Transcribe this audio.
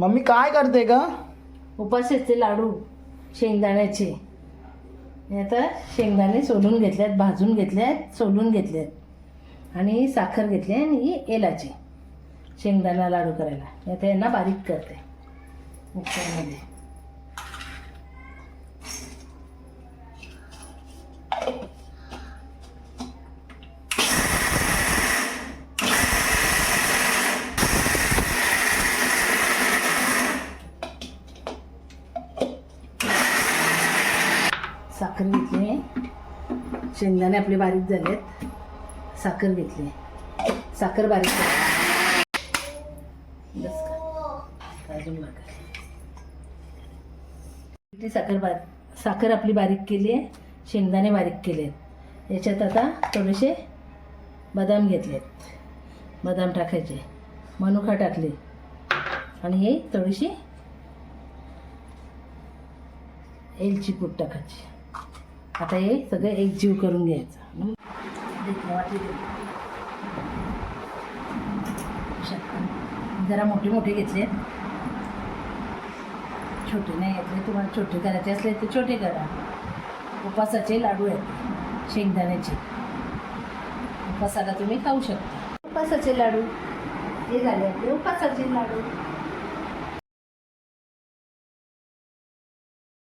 Mummy काय करते ग? उपाशीचे लाडू शेंगदाण्याचे. हे आता शेंगदाणे सोलून घेतल्यात भाजून घेतल्यात सोलून घेतल्यात. आणि साखर घेतली आणि ही एलाची. शेंगदाणा लाडू करायला. आता यांना बारीक करते. मिक्सरमध्ये साखर घेतली आहे शेंगदाणे आपले बारीक झालेत. साखर घेतली. आहे साखर बारीक करा बस का? अजून साखर बारीक साखर आपली बारीक केली आहे. शेंगदाणे बारीक केले आहेत याच्यात आता थोडेसे बदाम घेतलेत. बदाम टाकायचे. मनुका टाकले. आणि हे थोडीशी एलची पूड टाकायची. आता हे सगळं एकजीव करून घ्यायचं. जरा मोठे मोठे घेतले. छोटे नाही घेतले. तुम्हाला छोटे करायचे असले तर छोटे करा. उपासाचे लाडू आहेत. शेंगदाण्याचे. उपासाला तुम्ही खाऊ शकता. उपासाचे लाडू. हे झाले आपले उपासाचे लाडू.